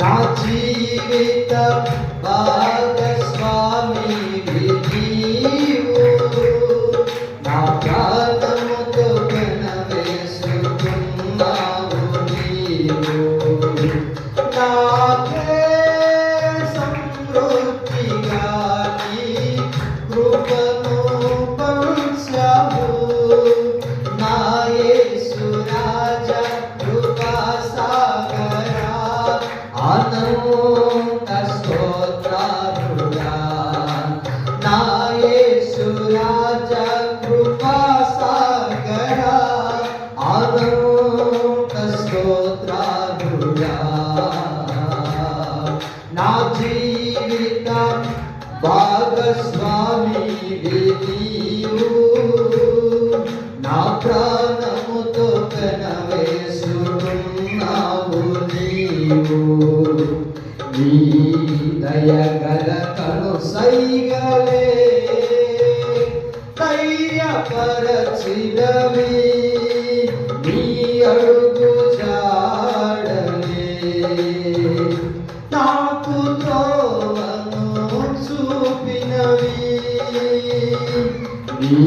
నా జీవిత భాగస్వామి కను ధైర్యపరచినవి నీ అడుగు జాడలే నాకు త్రోవను చూపినవి నీ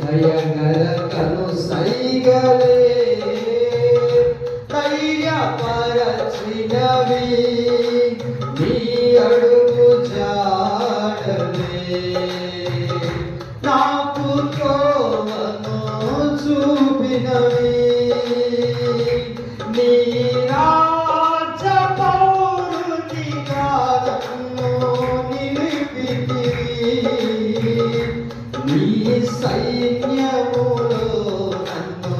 దయగల కను సైగలే ధైర్యపరచినవి నీ అడుగు నాకు త్రోవను చూపినవి. నీ రాజ పౌరుని కాలము నిలిపితివి. నీ సైన్యములో నన్ను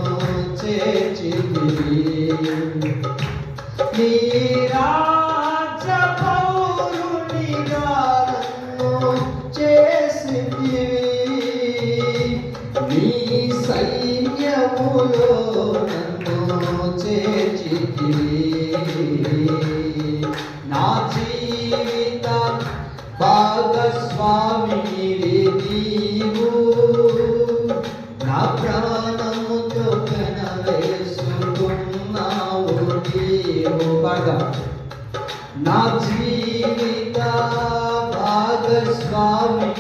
చేర్చితివి. నీ రాజ సైన్యములో నన్ను చేర్చితివి. నా జీవిత భాగస్వామి నీవు. నా ప్రాణముతో కనవేసుకున్నావు నీవు. బాగా. నా జీవిత భాగస్వామి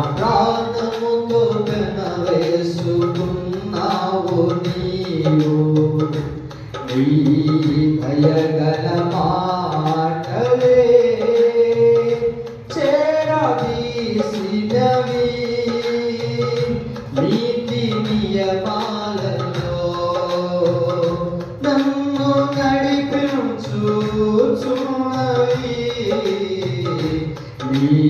ప్రాణముతో కనవేసుకున్నావు నీవు. నీ దయగల మాటలే చేరదీసినవి నీ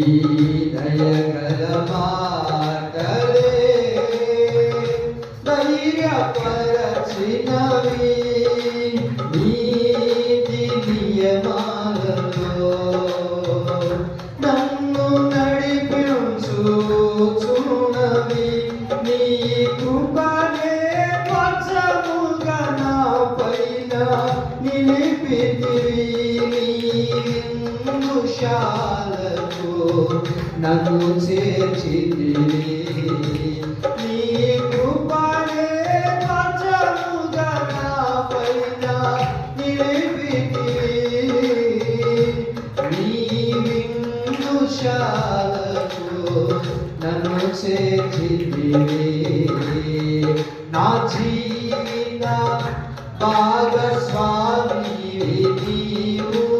నీ కృపనే పచ్చముగా నన్ను చేర్చితివి నీ కృపనే పచ్చముగా నా పైన నీ విందుశాలకు నన్ను చేర్చితివి నా జీవిత భాగస్వామి నీవు.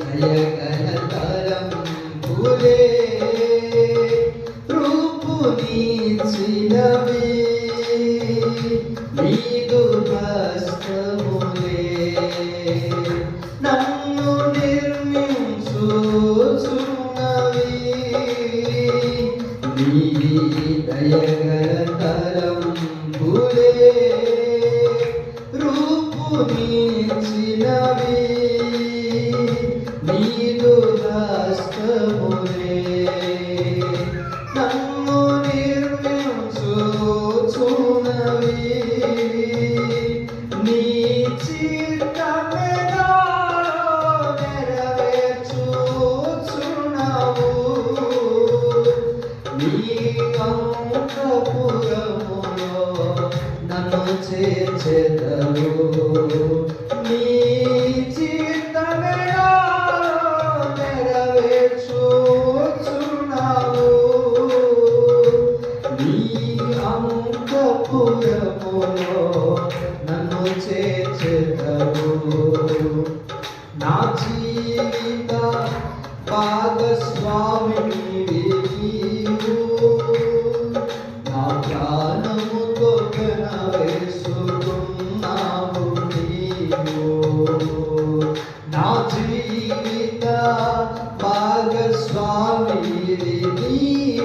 దయగల తలంపులే రూపునిచ్చినవి నీదు అంతపురములో నన్ను చేచెదరు నీ చిత్తమేడా నెరవేర్చుచున్నావు నీ అంతపురములో నన్ను చేచెదరు నా జీవిత భాగస్వామిని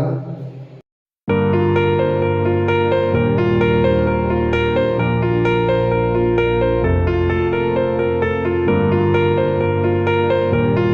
¿verdad?